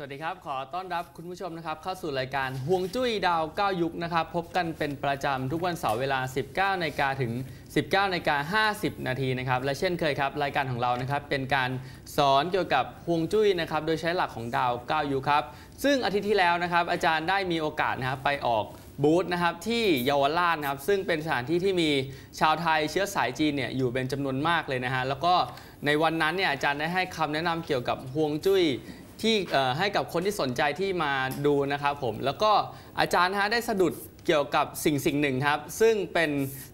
สวัสดีครับ ขอต้อนรับคุณผู้ชมนะครับ เข้าสู่รายการห่วงจุ้ยดาว 9 ยุคนะครับ พบกันเป็นประจำทุกวันเสาร์เวลา 19นาฬิกาถึง 19นาฬิกา50 นาทีนะครับ และเช่นเคยครับ รายการของเรานะครับ เป็นการสอนเกี่ยวกับห่วงจุ้ยนะครับ โดยใช้หลักของดาว 9 ยุคครับ ซึ่งอาทิตย์ที่แล้วนะครับ อาจารย์ได้มีโอกาสนะครับไปออกบูธนะครับที่เยาวราชนะครับซึ่งเป็นสถานที่ที่มีชาวไทยเชื้อสายจีนเนี่ยอยู่เป็นจำนวนมากเลยนะฮะแล้วก็ในวันนั้นเนี่ยอาจารย์ได้ให้คำแนะนำเกี่ยวกับห่วงจุ้ย ที่ให้กับคนที่สนใจที่มาดูนะครับผม แล้วก็อาจารย์นะฮะได้สะดุดเกี่ยวกับสิ่งสิ่งหนึ่งครับ ซึ่งเป็น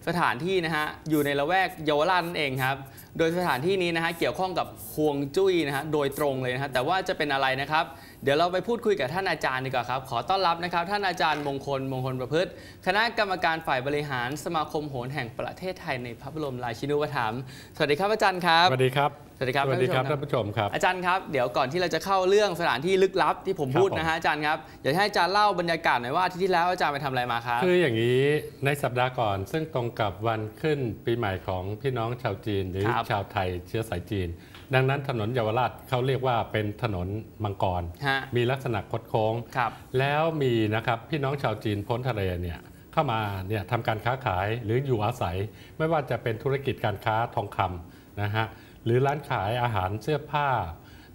สถานที่นะฮะอยู่ในละแวกเยาวราชนั่นเองครับ โดยสถานที่นี้นะฮะเกี่ยวข้องกับห่วงจุ้ยนะฮะโดยตรงเลยนะฮะแต่ว่าจะเป็นอะไรนะครับ เดี๋ยวเราไปพูดคุยกับท่านอาจารย์ดีกว่าครับ ขอต้อนรับนะครับ ท่านอาจารย์มงคลมงคลประพฤติ คณะกรรมการฝ่ายบริหารสมาคมโหรแห่งประเทศไทยในพระบรมราชินูปถัมภ์สวัสดีครับอาจารย์ครับสวัสดีครับ สวัสดีครับสวัสดีครับท่าท่านนผู้ผู้ชชมมครับอาจารย์ครับเดี๋ยวก่อนที่เราจะเข้าเรื่องสถานที่ลึกลับที่ผมครับพูดผมนะฮะอาจารย์ครับอยากให้อาจารย์เล่าบรรยากาศหน่อยว่าอาทิตย์ที่แล้วอาจารย์ไปทำอะไรมาครับคืออย่างนี้ในสัปดาห์ก่อน ซึ่งตรงกับวันขึ้นปีใหม่ของพี่น้องชาวจีน หรือครับชาวไทยเชื้อสายจีน ดังนั้นถนนเยาวราชเขาเรียกว่าเป็นถนนมังกรฮะมีลักษณะคดโค้งครับแล้วมีนะครับพี่น้องชาวจีนพ้นทะเลเนี่ยเข้ามาเนี่ยทำการค้าขายหรืออยู่อาศัย ไม่ว่าจะเป็นธุรกิจการค้าทองคำนะฮะ หรือร้านขายอาหารเสื้อผ้า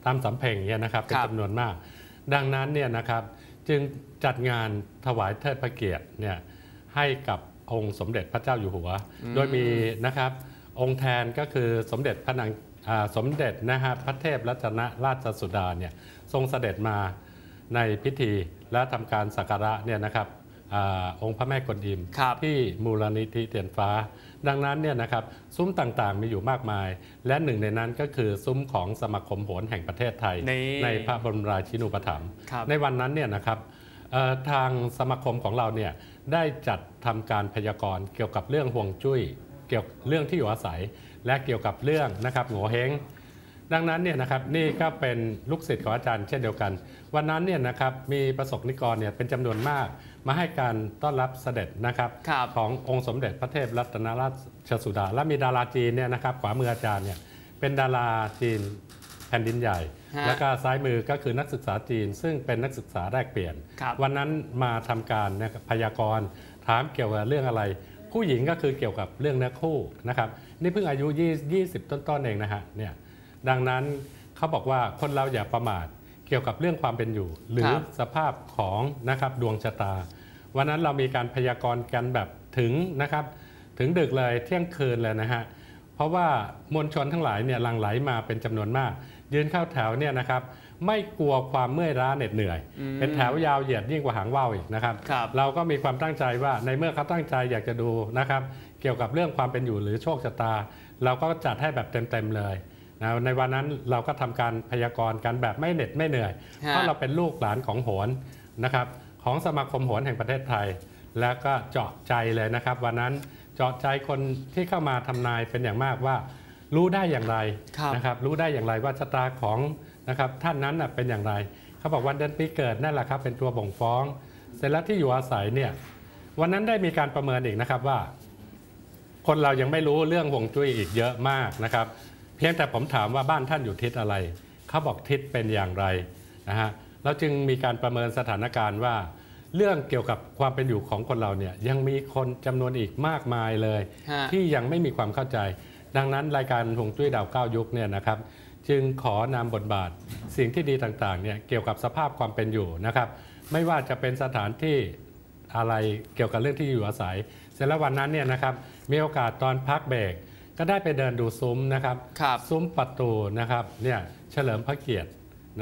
ตามสำเพ็งเนี่ยนะครับเป็นครับจำนวนมาก ดังนั้นเนี่ยนะครับจึงจัดงานถวายเทิดพระเกียรติเนี่ยให้กับองค์สมเด็จพระเจ้าอยู่หัว โดยมีนะครับองค์แทนก็คือสมเด็จพระนางอ่าสมเด็จนะฮะพระเทพรัตนราชสุดาเนี่ยทรงเสด็จมาในพิธีและทำการสักการะเนี่ยนะครับ อาองค์พระแม่กวนอิมครับที่มูลนิธิเตียนฟ้า ดังนั้นเนี่ยนะครับซุ้มต่างๆมีอยู่มากมาย และหนึ่งในนั้นก็คือซุ้มของสมาคมโหรแห่งประเทศไทยนี่ในพระบรมราชินูปถัมภ์ครับในวันนั้นเนี่ยนะครับเอ่อทางสมาคมของเราเนี่ยได้จัดทำการพยากรณ์เกี่ยวกับเรื่องห่วงจุ้ย เกี่ยวเรื่องที่อยู่อาศัย และเกี่ยวกับเรื่องนะครับโงเฮง ดังนั้นเนี่ยนะครับนี่ก็เป็นลูกศิษย์ของอาจารย์เช่นเดียวกัน วันนั้นเนี่ยนะครับมีประสบนิกรเนี่ยเป็นจำนวนมาก มาให้การต้อนรับเสด็จนะครับครับขององค์สมเด็จพระเทพรัตนราชสุดา และมีดาราจีนเนี่ยนะครับขวามืออาจารย์เนี่ยเป็นดาราจีนแผ่นดินใหญ่ฮะแล้วก็ซ้ายมือก็คือนักศึกษาจีน ซึ่งเป็นนักศึกษาแลกเปลี่ยนครับวันนั้นมาทำการนะครับพยากรณ์ถามเกี่ยวกับเรื่องอะไร ผู้หญิงก็คือเกี่ยวกับเรื่องเนื้อคู่นะครับนี่เพิ่งอายุ 20 20ต้นๆเองนะฮะเนี่ย ดังนั้นเขาบอกว่าคนเราอย่าประมาทเกี่ยวกับเรื่องความเป็นอยู่ หรือครับสภาพของนะครับดวงชะตา วันนั้นเรามีการพยากรณ์กันแบบถึงนะครับ ถึงดึกเลยเที่ยงคืนเลยนะฮะเพราะว่ามวลชนทั้งหลายเนี่ยหลั่งไหลมาเป็นจำนวนมาก ยืนเข้าแถวเนี่ยนะครับไม่กลัวความเมื่อยล้าเหน็ดเหนื่อยอืมเป็นแถวยาวเหยียดยิ่งกว่าหางว่าวอีกนะครับครับเราก็มีความตั้งใจว่าในเมื่อเขาตั้งใจอยากจะดูนะครับ เกี่ยวกับเรื่องความเป็นอยู่หรือโชคชะตา เราก็จัดให้แบบเต็มๆเลย นะในวันนั้นเราก็ทำการพยากรณ์กันแบบไม่เหน็ดไม่เหนื่อยฮะเพราะเราเป็นลูกหลานของโหนนะครับของสมาคมโหนแห่งประเทศไทย แล้วก็เจาะใจเลยนะครับ วันนั้นเจาะใจคนที่เข้ามาทำนายเป็นอย่างมากว่า รู้ได้อย่างไรครับนะครับรู้ได้อย่างไรว่าชะตาของนะครับท่านนั้นน่ะเป็นอย่างไร เขาบอกวันเดือนปีเกิดนั่นแหละครับเป็นตัวบ่งฟ้อง เสร็จแล้วที่อยู่อาศัยเนี่ยวันนั้นได้มีการประเมินอีกนะครับว่า คนเรายังไม่รู้เรื่องฮวงจุ้ยอีกเยอะมากนะครับเพียงแต่ผมถามว่าบ้านท่านอยู่ทิศอะไร เขาบอกทิศเป็นอย่างไรนะฮะเราจึงมีการประเมินสถานการณ์ว่า เรื่องเกี่ยวกับความเป็นอยู่ของคนเราเนี่ยยังมีคนจำนวนอีกมากมายเลยฮะที่ยังไม่มีความเข้าใจ ดังนั้นรายการฮวงจุ้ยดาวเก้ายุคเนี่ยนะครับจึงขอนำบทบาทสิ่งที่ดีต่างๆเนี่ยเกี่ยวกับสภาพความเป็นอยู่นะครับ ไม่ว่าจะเป็นสถานที่อะไรเกี่ยวกับเรื่องที่อยู่อาศัย เสร็จแล้ววันนั้นเนี่ยนะครับมีโอกาสตอนพักเบรก ก็ได้ไปเดินดูซุ้มนะครับครับซุ้มประตูนะครับเนี่ยเฉลิมพระเกียรติ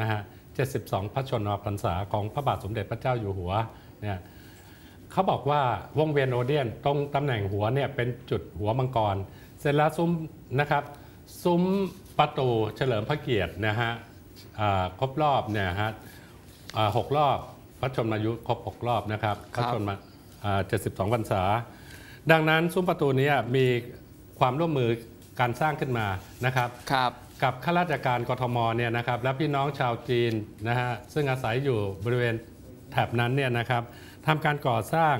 นะฮะ 72 พระชนมพรรษาของพระบาทสมเด็จพระเจ้าอยู่หัวเนี่ยเขาบอกว่าวงเวียนโอเดียนตรงตำแหน่งหัวเนี่ยเป็นจุดหัวมังกร เสร็จแล้วซุ้มนะครับซุ้มประตูเฉลิมพระเกียรตินะฮะอ่าครบรอบเนี่ยฮะอ่าหกรอบพระชนมายุครบหกรอบนะครับพระชนมาอ่า72พรรษาดังนั้นซุ้มประตูเนี้มี ความร่วมมือการสร้างขึ้นมานะครับครับกับข้าราชการกทมเนี่ยนะครับและพี่น้องชาวจีนนะฮะซึ่งอาศัยอยู่บริเวณแถบนั้นเนี่ยนะครับทำการก่อสร้าง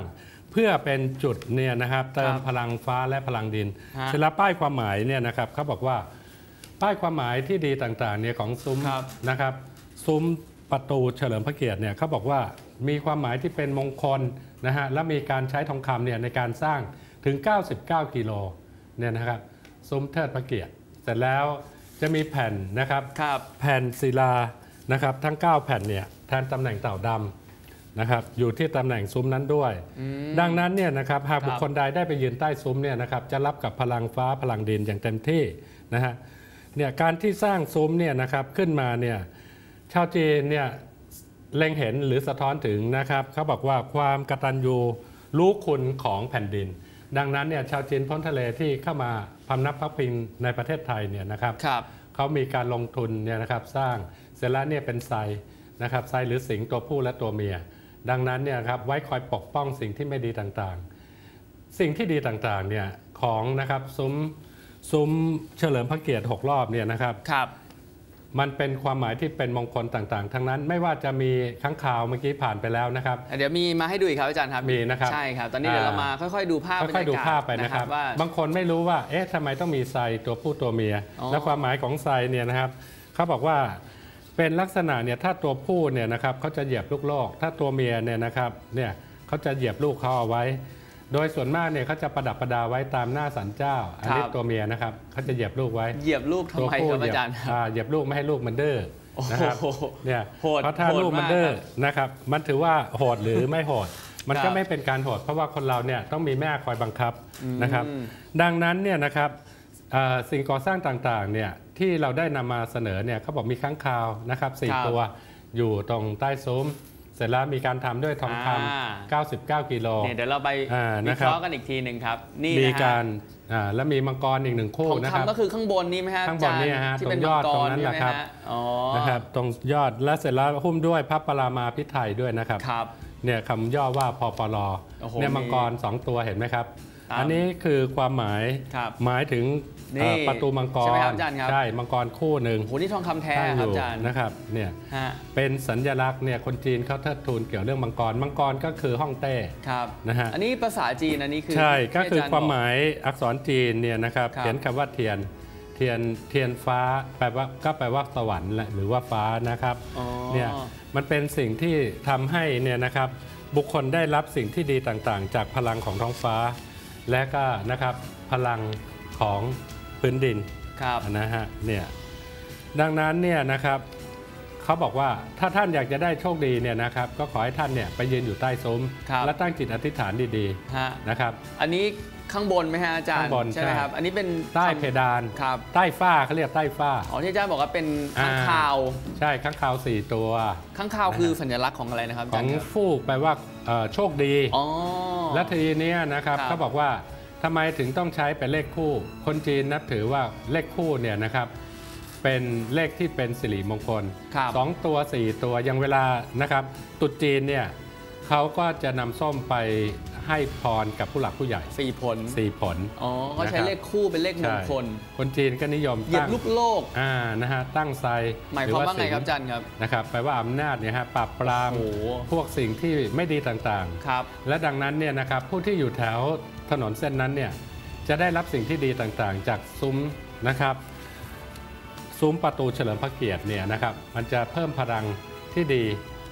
เพื่อเป็นจุดเนี่ยนะครับเติมครับพลังฟ้าและพลังดินฮะเสร็จแล้วป้ายความหมายเนี่ยนะครับเขาบอกว่าป้ายความหมายที่ดีต่างๆเนี่ยของซุ้มครับนะครับซุ้มประตูเฉลิมพระเกียรติเนี่ยเขาบอกว่ามีความหมายที่เป็นมงคลนะฮะและมีการใช้ทองคำเนี่ยในการสร้างถึง 99 กิโล เนี่ยนะครับซุ้มเทิดพระเกียรติเสร็จแล้วจะมีแผ่นนะครับครับแผ่นศิลานะครับทั้ง 9 แผ่นเนี่ยแทนตำแหน่งเต่าดำนะครับอยู่ที่ตำแหน่งซุ้มนั้นด้วย ดังนั้นเนี่ยนะครับหากครับบุคคลใดได้ไปยืนใต้ซุ้มเนี่ยนะครับจะรับกับพลังฟ้าพลังดินอย่างเต็มที่นะฮะเนี่ยการที่สร้างซุ้มเนี่ยนะครับขึ้นมาเนี่ยชาวจีนเนี่ยเล็งเห็นหรือสะท้อนถึงนะครับเขาบอกว่าความกตัญญูรู้คุณของแผ่นดิน ดังนั้นเนี่ยชาวจีนพ้นทะเลที่เข้ามาพำนักพักพิงในประเทศไทยเนี่ยนะครับครับเขามีการลงทุนเนี่ยนะครับสร้างเสร็จแล้วเนี่ยเป็นไซนะครับไซหรือสิงตัวผู้และตัวเมีย ดังนั้นเนี่ยครับไว้คอยปกป้องสิ่งที่ไม่ดีต่างๆ สิ่งที่ดีต่างๆเนี่ยของนะครับซุ้มซุ้มเฉลิมพระเกียรติ 6 รอบเนี่ยนะครับครับ มันเป็นความหมายที่เป็นมงคลต่างๆ ทั้งนั้นไม่ว่าจะมีข้างข่าวเมื่อกี้ผ่านไปแล้วนะครับ เดี๋ยวมีมาให้ดูอีกครับอาจารย์ครับมีนะครับใช่ครับ ตอนนี้เดี๋ยวเรามาค่อยๆดูภาพค่อยๆดูบรรกศภาพไปนะครับว่าบางคนไม่รู้ว่าเอ๊ะทำไมต้องมีไซตัวผู้ตัวเมียอ๋อและความหมายของไซเนี่ยนะครับเขาบอกว่าเป็นลักษณะเนี่ยถ้าตัวผู้เนี่ยนะครับเขาจะเหยียบลูกโลก ถ้าตัวเมียเนี่ยนะครับเนี่ยเขาจะเหยียบลูกเขาเอาไว้ โดยส่วนมากเนี่ยเขาจะประดับประดาไว้ตามหน้าสันเจ้า อันนี้ตัวเมียนะครับเขาจะเหยียบลูกไว้ เหยียบลูกทำตัวไมผู้ครับเหยีอายบจารย์อ่าเหยียบลูกไม่ให้ลูกมันดื้อโอ้โหนะครับเนี่ยโหดเพราะถ้าโหดลูกมันมากดื้อครับนะครับมันถือว่าโหดหรือไม่โหดมันครัก็บไม่เป็นการโหดเพราะว่าคนเราเนี่ยต้องมีแม่คอยบังคับนะครับอืมดังนั้นเนี่ยนะครับเอ่อสิ่งก่อสร้างต่างๆเนี่ยที่เราได้นำมาเสนอเนี่ยเขาบอกมีค้างคาวนะครับสี่ครับตัวอยู่ตรงใต้ซุ้ม เสร็จแล้วมีการทำด้วยทองคอ่ำ99 กิโลเนี่ยเดี๋ยวเราไปอ่าวินะคเครับราะห์กันอีกทีหนึ่งครับ นี่มีนะฮะการอ่าและมีมังกรอีกหนึ่งคู่ทองนะครับคำก็คือข้างบนนี่ไหมฮะข้างบนเนี่ยฮะอาจารย์ที่เป็นตรงยอดมังกตรงนั้นใช่ไหมแหละครับฮอ๋อนะครับตรงยอดและเสร็จแล้วหุ้มด้วยพระปรามาพิไทยด้วยนะครับครับเนี่ยคำย่อว่าพปลโอ้โหเนี่ยมีมังกรสองตัวเห็นไหมครับครับ อันนี้คือความหมายครับหมายถึงนี่เอ่อประตูมังกรใช่ไหมครับอาจารย์ครับใช่มังกรคู่หนึ่งโอ้โหนี่ทองคำแท้ตั้งอครับยู่อาจารย์นะครับเนี่ยฮะเป็นสัญลักษณ์เนี่ยคนจีนเขาเทิดทูนเกี่ยวเรื่องมังกรมังกรก็คือฮ่องเต้ครับนะฮะอันนี้ภาษาจีนอันนี้คือใช่ก็คือที่จรย์ความบกหมายอักษรจีนเนี่ยนะครับครับเขียนคำว่าเทียนเทียนเทียนฟ้าแปลว่าก็แปลว่าสวรรค์แหละหรือว่าฟ้านะครับอ๋อเนี่ยมันเป็นสิ่งที่ทำให้เนี่ยนะครับบุคคลได้รับสิ่งที่ดีต่างๆ จากพลังของท้องฟ้า และก็นะครับพลังของพื้นดินครับนะฮะเนี่ยดังนั้นเนี่ยนะครับเขาบอกว่าถ้าท่านอยากจะได้โชคดีเนี่ยนะครับ ก็ขอให้ท่านเนี่ยไปยืนอยู่ใต้ซุ้มครับและตั้งจิตอธิษฐานดีฮะๆนะครับ อันนี้ข้างบนไหมฮะอาจารย์ข้างบนใช่ไหมใช่ครับอันนี้เป็นใต้คำเพดานครับใต้ฝ้าเขาเรียกใต้ฝ้าอ๋อที่อาจารย์บอกว่าเป็นข้างอ่าคาว ใช่ข้างคาวสี่ตัวข้างคาวคือสัญลักษณ์ของอะไรนะครับอาขจาอรงย์ครับฟูกแปลว่าเอ่อโชคดีอ๋อ และทีเนี้ยนะครับครับเขาบอกว่าทำไมถึงต้องใช้เป็นเลขคู่ คนจีนนับถือว่าเลขคู่เนี่ยนะครับเป็นเลขที่เป็นสิริมงคลครับสองตัวสี่ตัวอย่างเวลานะครับตรุษจีนเนี่ยเขาก็จะนำส้มไป ให้พรกับผู้หลักผู้ใหญ่สี่ผลสี่ผลอ๋อก็ใช้นะครับเลขคู่เป็นเลขมงคลใช่คนจีนก็นิยมเหยียบตั้งลูกโลกอ่านะฮะตั้งไซหมายรืความอว่าไงสิงครับอาจารย์ครับนะครับแปลว่าอำนาจเนี่ยฮะปราบปรามโอ้โหพวกสิ่งที่ไม่ดีต่างๆครับและดังนั้นเนี่ยนะครับผู้ที่อยู่แถวถนนเส้นนั้นเนี่ยจะได้รับสิ่งที่ดีต่างๆ จากซุ้มนะครับซุ้มประตูเฉลิมพระเกียรติเนี่ยนะครับมันจะเพิ่มพลังที่ดี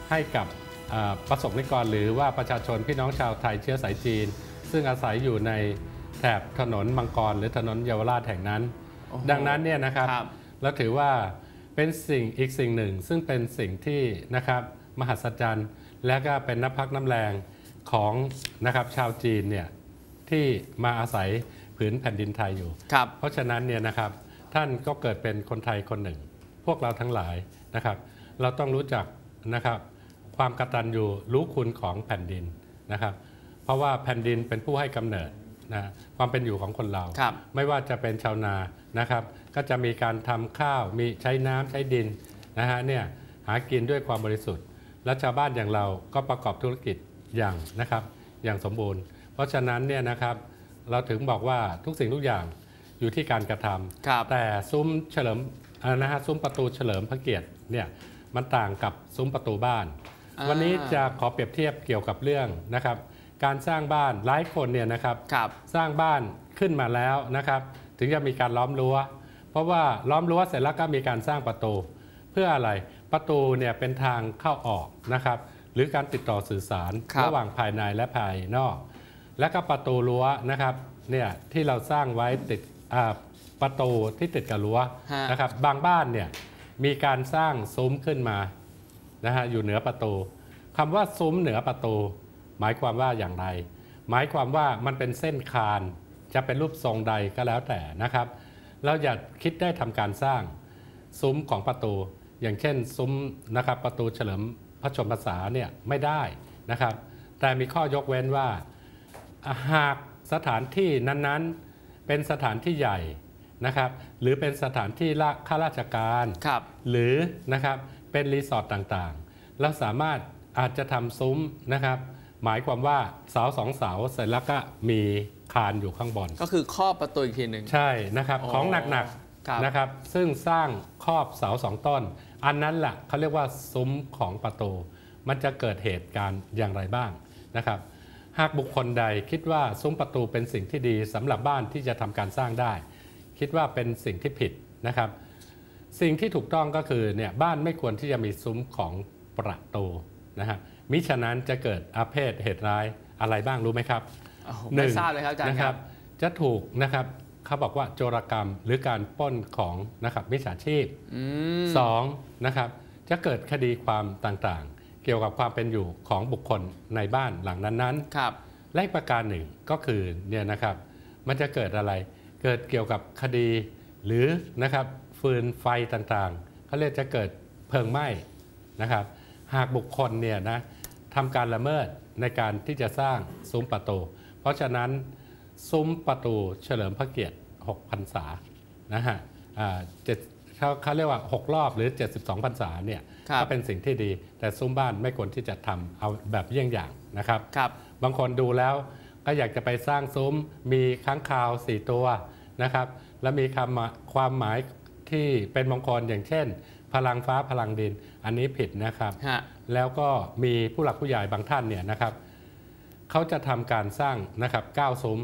ให้กับอ่า ประสบนิกรหรือว่าประชาชนพี่น้องชาวไทยเชื้อสายจีน ซึ่งอาศัยอยู่ในแถบถนนมังกรหรือถนนเยาวราชแห่งนั้นโอ้โหดังนั้นเนี่ยนะครับครับเราถือว่าเป็นสิ่งอีกสิ่งหนึ่ง ซึ่งเป็นสิ่งที่นะครับมหัศจรรย์ และก็เป็นน้ำพักน้ำแรงของนะครับชาวจีนเนี่ยที่มาอาศัยผืนแผ่นดินไทยอยู่ครับเพราะฉะนั้นเนี่ยนะครับท่านก็เกิดเป็นคนไทยคนหนึ่ง พวกเราทั้งหลายนะครับ เราต้องรู้จักนะครับ ความกตัญญูรู้คุณของแผ่นดินนะครับ เพราะว่าแผ่นดินเป็นผู้ให้กำเนิดนะความเป็นอยู่ของคนเราครับไม่ว่าจะเป็นชาวนานะครับ ก็จะมีการทำข้าวมีใช้น้ำใช้ดินนะฮะเนี่ยหากินด้วยความบริสุทธิ์ และชาวบ้านอย่างเราก็ประกอบธุรกิจอย่างนะครับ อย่างสมบูรณ์ เพราะฉะนั้นเนี่ยนะครับเราถึงบอกว่าทุกสิ่งทุกอย่างอยู่ที่การกระทำครับแต่ซุ้มเฉลิมอ่านะฮะซุ้มประตูเฉลิมพระเกียรติเนี่ยมันต่างกับซุ้มประตูบ้านอ่า วันนี้จะขอเปรียบเทียบเกี่ยวกับเรื่องนะครับ การสร้างบ้านหลายคนเนี่ยนะครับครับสร้างบ้านขึ้นมาแล้วนะครับ ถึงจะมีการล้อมรั้ว เพราะว่าล้อมรั้วเสร็จแล้วก็มีการสร้างประตู เพื่ออะไรประตูเนี่ยเป็นทางเข้าออกนะครับ หรือการติดต่อสื่อสารครับระหว่างภายในและภายนอก และก็ประตูรั้วนะครับเนี่ยที่เราสร้างไว้ติดอ่าประตูที่ติดกับรั้วฮะนะครับ บางบ้านเนี่ยมีการสร้างซุ้มขึ้นมา นะฮะอยู่เหนือประตูคำว่าซุ้มเหนือประตู หมายความว่าอย่างไร หมายความว่ามันเป็นเส้นคาน จะเป็นรูปทรงใดก็แล้วแต่นะครับ เราอย่าคิดได้ทำการสร้างซุ้มของประตู อย่างเช่นซุ้มนะครับประตูเฉลิมพระชนมพรรษาเนี่ยไม่ได้นะครับ แต่มีข้อยกเว้นว่าหากสถานที่นั้นๆเป็นสถานที่ใหญ่นะครับ หรือเป็นสถานที่ละข้าราชการครับหรือนะครับ เป็นรีสอร์ทต่างๆเราสามารถอาจจะทำซุ้มนะครับหมายความว่าเสาสองเสาเสร็จแล้วก็มีคานอยู่ข้างบน ก็คือครอบประตูอีกทีหนึ่งใช่นะครับอ๋อของหนักครับๆนะครับซึ่งสร้างครอบเสาสองต้น อันนั้นแหละเขาเรียกว่าซุ้มของประตู มันจะเกิดเหตุการณ์อย่างไรบ้างนะครับหากบุคคลใดคิดว่าซุ้มประตูเป็นสิ่งที่ดีสำหรับบ้านที่จะทำการสร้างได้ คิดว่าเป็นสิ่งที่ผิดนะครับ สิ่งที่ถูกต้องก็คือเนี่ยบ้านไม่ควรที่จะมีซุ้มของประตูนะฮะมิฉะนั้นจะเกิดอาเพศเหตุร้ายอะไรบ้างรู้ไหมครับโอ้โหหไม่นึ่งทราบเลยครับอาจารย์นะคครัรับบจะถูกนะครับเขาบอกว่าโจรกรรมหรือการปล้นของนะครับมิจฉาชีพอืมสองนะครับจะเกิดคดีความต่างๆ เกี่ยวกับความเป็นอยู่ของบุคคลในบ้านหลังนั้นครับๆและอีกประการหนึ่งก็คือเนี่ยนะครับ มันจะเกิดอะไร เกิดเกี่ยวกับคดีหรือนะครับ ฟืนไฟต่างๆเขาเรียกจะเกิดเพลิงไหม้นะครับ หากบุคคลเนี่ยนะทำการละเมิดในการที่จะสร้างซุ้มประตู เพราะฉะนั้นซุ้มประตูเฉลิมพระเกียรติ 6 พรรษานะฮะอ่าเจ็ดเขาเขาเรียกว่า 6 รอบหรือ 72 พรรษาเนี่ยครับก็เป็นสิ่งที่ดี แต่ซุ้มบ้านไม่ควรที่จะทำเอาแบบเยี่ยงอย่างนะครับครับ บางคนดูแล้วก็อยากจะไปสร้างซุ้มมีค้างคาวสี่ตัวนะครับ และมีคำความหมาย ที่เป็นมงคลอย่างเช่น พลังฟ้าพลังดิน อันนี้ผิดนะครับฮะแล้วก็มีผู้หลักผู้ใหญ่บางท่านเนี่ยนะครับเขาจะทำการสร้างนะครับก้าวซุ้ม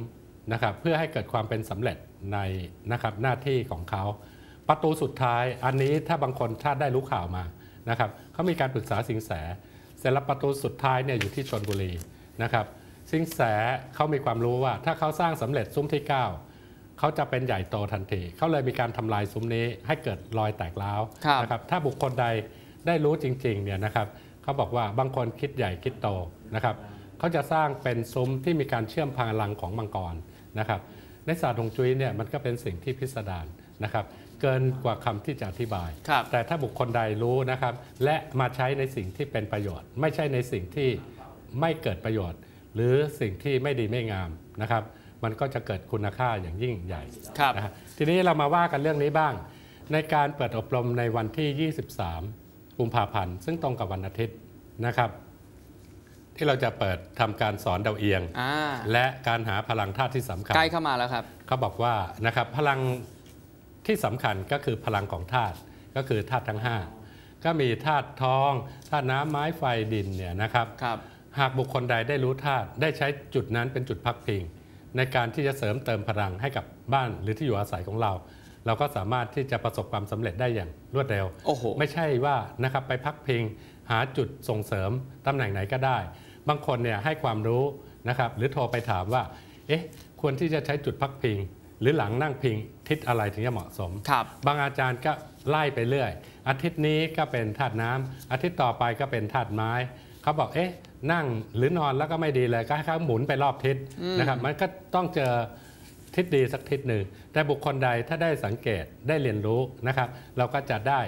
นะครับเพื่อให้เกิดความเป็นสำเร็จในนะครับหน้าที่ของเขา ประตูสุดท้ายอันนี้ถ้าบางคนถ้าได้รู้ข่าวมานะครับเขามีการปรึกษาสิงแสเสร็จแล้วประตูสุดท้ายเนี่ยอยู่ที่ชนบุรีนะครับสิงแสเขามีความรู้ว่าถ้าเขาสร้างสำเร็จซุ้มที่ 9 เขาจะเป็นใหญ่โตทันที เขาเลยมีการทำลายซุ้มนี้ให้เกิดรอยแตกร้าวครับนะครับถ้าบุคคลใดได้รู้จริงๆเนี่ยนะครับเขาบอกว่าบางคนคิดใหญ่คิดโตนะครับเขาจะสร้างเป็นซุ้มที่มีการเชื่อมพลังของมังกรนะครับในศาสตร์ฮวงจุ้ยเนี่ยมันก็เป็นสิ่งที่พิสดารนะครับเกินกว่าคำที่จะอธิบายครับแต่ถ้าบุคคลใดรู้นะครับ และมาใช้ในสิ่งที่เป็นประโยชน์ ไม่ใช่ในสิ่งที่ไม่เกิดประโยชน์ หรือสิ่งที่ไม่ดีไม่งามนะครับ มันก็จะเกิดคุณค่าอย่างยิ่งใหญ่ครับนะฮะทีนี้เรามาว่ากันเรื่องนี้บ้าง ในการเปิดอบรมในวันที่ 23 กุมภาพันธ์ ซึ่งตรงกับวันอาทิตย์นะครับ ที่เราจะเปิดทำการสอนดาวเอียงอ่าและการหาพลังธาตุที่สำคัญใกล้เข้ามาแล้วครับเขาบอกว่านะครับพลังที่สำคัญก็คือพลังของธาตุก็คือธาตุทั้ง 5 ก็มีธาตุทองธาตุน้ำไม้ไฟดินเนี่ยนะครับครับหากบุคคลใดได้รู้ธาตุได้ใช้จุดนั้นเป็นจุดพักพิง ในการที่จะเสริมเติมพลังให้กับบ้านหรือที่อยู่อาศัยของเรา เราก็สามารถที่จะประสบความสำเร็จได้อย่างรวดเร็วโอ้โหไม่ใช่ว่านะครับไปพักพิงหาจุดส่งเสริมตำแหน่งไหนก็ได้ บางคนเนี่ยให้ความรู้นะครับหรือโทรไปถามว่า เอ๊ะควรที่จะใช้จุดพักพิง หรือหลังนั่งพิงทิศอะไรถึงจะเหมาะสมครับบางอาจารย์ก็ไล่ไปเรื่อย อาทิตย์นี้ก็เป็นธาตุน้ำอาทิตย์ต่อไปก็เป็นธาตุไม้ เขาบอกเอ๊ะนั่งหรือนอนแล้วก็ไม่ดีเลยก็ให้เขาหมุนไปรอบทิศอืมนะครับ มันก็ต้องเจอทิศดีสักทิศหนึ่งแต่บุคคลใดถ้าได้สังเกตได้เรียนรู้นะครับ เราก็จะได้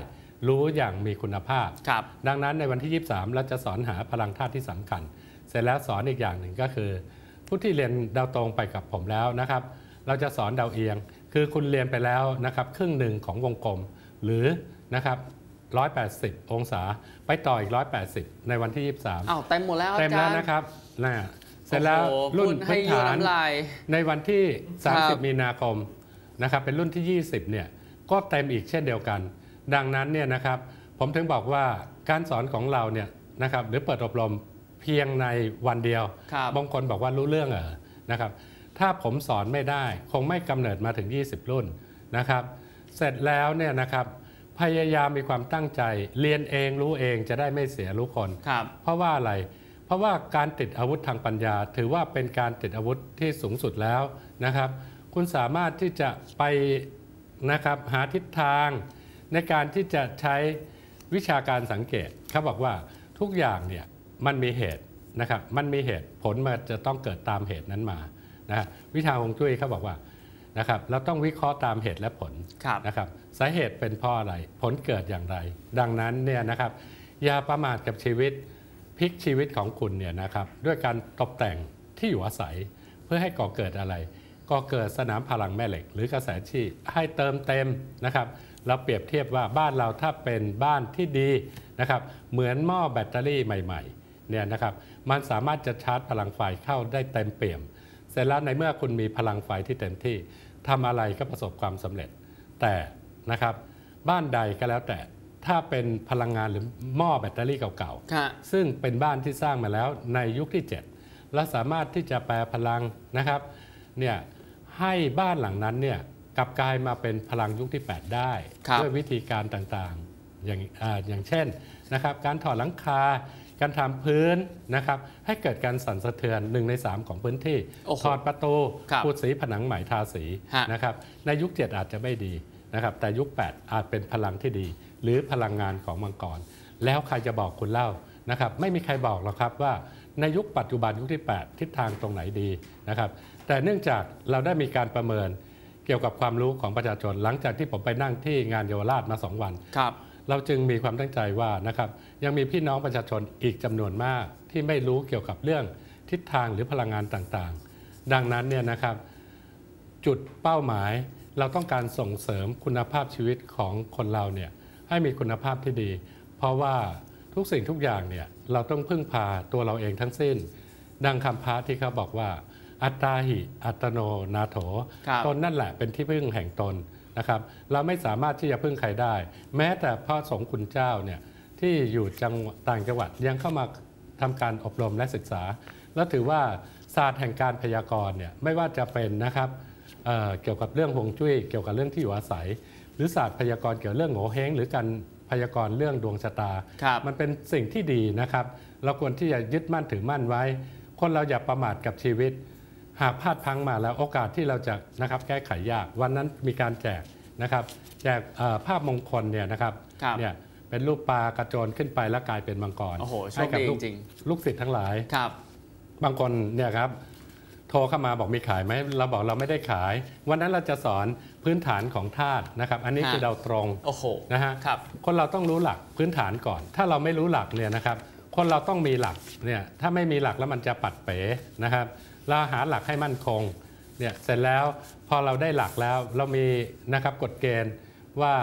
รู้อย่างมีคุณภาพครับดังนั้นในวันที่ 23 เราจะสอนหาพลังธาตุที่สำคัญ เสร็จแล้วสอนอีกอย่างหนึ่งก็คือ ผู้ที่เรียนดาวตรงไปกับผมแล้วนะครับ เราจะสอนดาวเอียง คือคุณเรียนไปแล้วนะครับ ครึ่งหนึ่งของวงกลมหรือนะครับ 180 องศา ไปต่ออีก 180 ในวันที่ 23อ้าวเต็มหมดแล้วเต็มแล้วอาจารย์นะครับนะเสร็จแล้วโอ้โหรุ่นพูดให้พื้นยั่วฐานน้ำลายในวันที่ครับ30 มีนาคมนะครับเป็นรุ่นที่ 20 เนี่ยก็เต็มอีกเช่นเดียวกัน ดังนั้นเนี่ยนะครับผมถึงบอกว่าการสอนของเราเนี่ยนะครับหรือเปิดอบรมเพียงในวันเดียวครับบางคนบอกว่ารู้เรื่องเหรอนะครับ ถ้าผมสอนไม่ได้คงไม่กำเนิดมาถึง 20 รุ่นนะครับ เสร็จแล้วเนี่ยนะครับ พยายามมีความตั้งใจ เรียนเองรู้เองจะได้ไม่เสียรู้คนครับเพราะว่าอะไร เพราะว่าการติดอาวุธทางปัญญา ถือว่าเป็นการติดอาวุธที่สูงสุดแล้วนะครับ คุณสามารถที่จะไปนะครับหาทิศทางในการที่จะใช้วิชาการสังเกตเขาบอกว่าทุกอย่างเนี่ยมันมีเหตุนะครับมันมีเหตุผลมันจะต้องเกิดตามเหตุนั้นมานะฮะวิชาฮวงจุ้ยเขาบอกว่า นะครับเราต้องวิเคราะห์ตามเหตุและผลครับนะครับสาเหตุเป็นเพราะอะไรผลเกิดอย่างไร ดังนั้นเนี่ยนะครับอย่าประมาทกับชีวิตพลิกชีวิตของคุณเนี่ยนะครับด้วยการตกแต่งที่อยู่อาศัยเพื่อให้ก่อเกิดอะไร ก่อเกิดสนามพลังแม่เหล็ก หรือกระแสชีพให้เติมเต็มนะครับเราเปรียบเทียบว่าบ้านเราถ้าเป็นบ้านที่ดีนะครับเหมือนหม้อแบตเตอรี่ใหม่ๆเนี่ยนะครับมันสามารถจะชาร์จพลังไฟเข้าได้เต็มเปี่ยม เสร็จแล้วในเมื่อคุณมีพลังไฟที่เต็มที่ ทำอะไรก็ประสบความสำเร็จ แต่นะครับบ้านใดก็แล้วแต่ถ้าเป็นพลังงานหรือหม้อแบตเตอรี่เก่าค่ะๆซึ่งเป็นบ้านที่สร้างมาแล้วในยุคที่ 7 และสามารถที่จะแปลพลังนะครับเนี่ยให้บ้านหลังนั้นเนี่ยกลับกลายมาเป็นพลังยุคที่ 8 ได้ครับด้วยวิธีการต่างๆ อย่างอ่าอย่างเช่นนะครับการถอดหลังคา การทำพื้นนะครับให้เกิดการสั่นสะเทือน1ใน 3 ของพื้นที่โอ้โหถอดประตูครับปูสีผนังใหม่ทาสีฮะนะครับในยุค 7 อาจจะไม่ดีนะครับแต่ยุค 8 อาจเป็นพลังที่ดี หรือพลังงานของมังกร แล้วใครจะบอกคุณเล่านะครับไม่มีใครบอกหรอกครับว่าในยุคปัจจุบันยุคที่ 8 ทิศทางตรงไหนดีนะครับแต่เนื่องจากเราได้มีการประเมินเกี่ยวกับความรู้ของประชาชน หลังจากที่ผมไปนั่งที่งานเยาวราชมา 2 วันครับ เราจึงมีความตั้งใจว่านะครับยังมีพี่น้องประชาชนอีกจำนวนมากที่ไม่รู้เกี่ยวกับเรื่องทิศทางหรือพลังงานต่างๆ ดังนั้นเนี่ยนะครับจุดเป้าหมายเราต้องการส่งเสริมคุณภาพชีวิตของคนเราเนี่ยให้มีคุณภาพที่ดี เพราะว่าทุกสิ่งทุกอย่างเนี่ยเราต้องพึ่งพาตัวเราเองทั้งสิ้น ดังคำพระที่เขาบอกว่า อัตตาหิ อัตโนนาโถครับตนนั่นแหละเป็นที่พึ่งแห่งตน นะครับเราไม่สามารถที่จะพึ่งใครได้ แม้แต่พระสงฆ์คุณเจ้าเนี่ยที่อยู่จังหวัดต่างจังหวัดยังเข้ามาทำการอบรมและศึกษา แล้วถือว่าศาสตร์แห่งการพยากรณ์เนี่ยไม่ว่าจะเป็นนะครับเอ่อเกี่ยวกับเรื่องฮวงจุ้ยเกี่ยวกับเรื่องที่อยู่อาศัย หรือศาสตร์พยากรณ์เกี่ยวกับเรื่องโงเฮงหรือการพยากรณ์เรื่องดวงชะตาครับมันเป็นสิ่งที่ดีนะครับ เราควรที่จะยึดมั่นถือมั่นไว้ คนเราอย่าประมาทกับชีวิต หากพลาดพลังมาแล้วโอกาสที่เราจะนะครับแก้ไขยากวันนั้นมีการแจกนะครับแจกเอ่อภาพมงคลเนี่ยนะครับครับเนี่ยเป็นรูปปลากระโจนขึ้นไปแล้วกลายเป็นมังกรโอ้โหโชให้คกัดีลูกจริงลูกศิษย์ทั้งหลายครับ บางคนเนี่ยครับโทรเข้ามาบอกมีขายไหมเราบอกเราไม่ได้ขาย วันนั้นเราจะสอนพื้นฐานของธาตุนะครับ อันนี้ฮะคือเราตรงโอ้โหนะฮะครับคนเราต้องรู้หลักพื้นฐานก่อน ถ้าเราไม่รู้หลักเนี่ยนะครับ คนเราต้องมีหลักเนี่ยถ้าไม่มีหลักแล้วมันจะปัดเป๋นะครับ เราหาหลักให้มั่นคงเนี่ยเสร็จแล้วพอเราได้หลักแล้วเรามีนะครับกฎเกณฑ์ว่า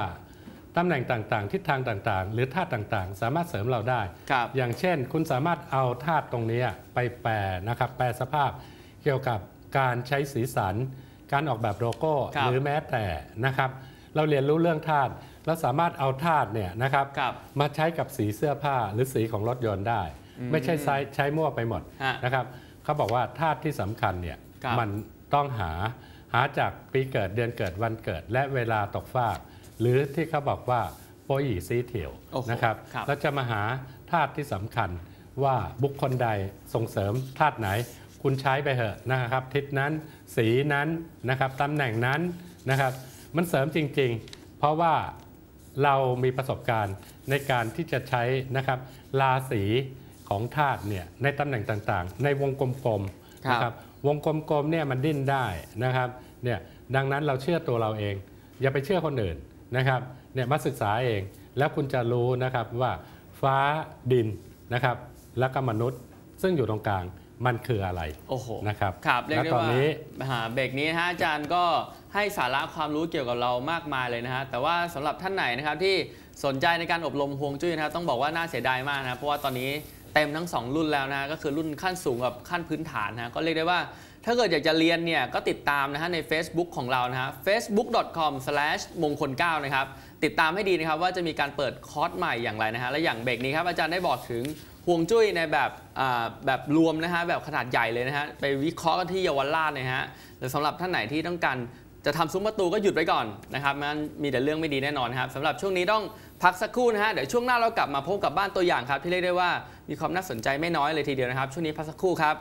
ตำแหน่งต่างๆ ทิศทางต่างๆ หรือธาตุต่างๆ สามารถเสริมเราได้ครับอย่างเช่น คุณสามารถเอาธาตุตรงนี้ไปแปรนะครับแปรสภาพเกี่ยวกับการใช้สีสัน การออกแบบโลโก้ครับหรือแม้แต่นะครับ เราเรียนรู้เรื่องธาตุเราสามารถเอาธาตุเนี่ยนะครับครับมาใช้กับสีเสื้อผ้าหรือสีของรถยนต์ได้ ไม่ใช่ใช้ใช้มั่วไปหมดฮะนะครับ เขาบอกว่าธาตุที่สำคัญเนี่ยครับมันต้องหาหาจากปีเกิดเดือนเกิดวันเกิด และเวลาตกฟาก หรือที่เขาบอกว่าโปรยีซีเถียวโอ้โหนะครับครับเราจะมาหาธาตุที่สำคัญว่าบุคคลใดส่งเสริมธาตุไหน คุณใช้ไปเถอะนะครับ ทิศนั้นสีนั้นนะครับตำแหน่งนั้นนะครับมันเสริมจริง ๆ เพราะว่าเรามีประสบการณ์ในการที่จะใช้นะครับราศี ของธาตุเนี่ยในตำแหน่งต่างๆ ในวงกลมๆครับนะครับวงกลมๆเนี่ยมันดิ้นได้นะครับเนี่ยดังนั้นเราเชื่อตัวเราเอง อย่าไปเชื่อคนอื่นนะครับเนี่ยมาศึกษาเอง แล้วคุณจะรู้นะครับว่าฟ้าดินนะครับแล้วก็มนุษย์ซึ่งอยู่ตรงกลางมันคืออะไรโอ้โหนะครับครับเรียกและได้ตอนว่านี้หาเบรกนี้นะฮะอาจารย์ก็ให้สาระความรู้เกี่ยวกับเรามากมายเลยนะฮะแต่ว่าสำหรับท่านไหนนะครับที่สนใจในการอบรมฮวงจุ้ยนะครับต้องบอกว่าน่าเสียดายมากนะเพราะว่าตอนนี้ เต็มทั้ง 2 รุ่นแล้วนะก็คือรุ่นขั้นสูงกับขั้นพื้นฐานนะก็เรียกได้ว่า ถ้าเกิดอยากจะเรียนเนี่ยก็ติดตามนะฮะใน Facebook ของเรานะฮะ facebook.com slash มงคล9นะครับติดตามให้ดีนะครับว่าจะมีการเปิดคอร์สใหม่อย่างไรนะฮะและอย่างเบรกนี้ครับอาจารย์ได้บอกถึงฮวงจุ้ยในแบบแบบรวมนะฮะแบบขนาดใหญ่เลยนะฮะไปวิเคราะห์กันที่เยาวราชนะฮะหรือสำหรับท่านไหนที่ต้องการจะทำซุ้มประตูก็หยุดไว้ก่อนนะครับมันมีแต่เรื่องไม่ดีแน่นอนนครับสำหรับช่วงนี้ต้อง พักสักครู่นะฮะ เดี๋ยวช่วงหน้าเรากลับมาพบกับบ้านตัวอย่างครับ ที่เรียกได้ว่ามีความน่าสนใจไม่น้อยเลยทีเดียวนะครับ ช่วงนี้พักสักครู่ครับ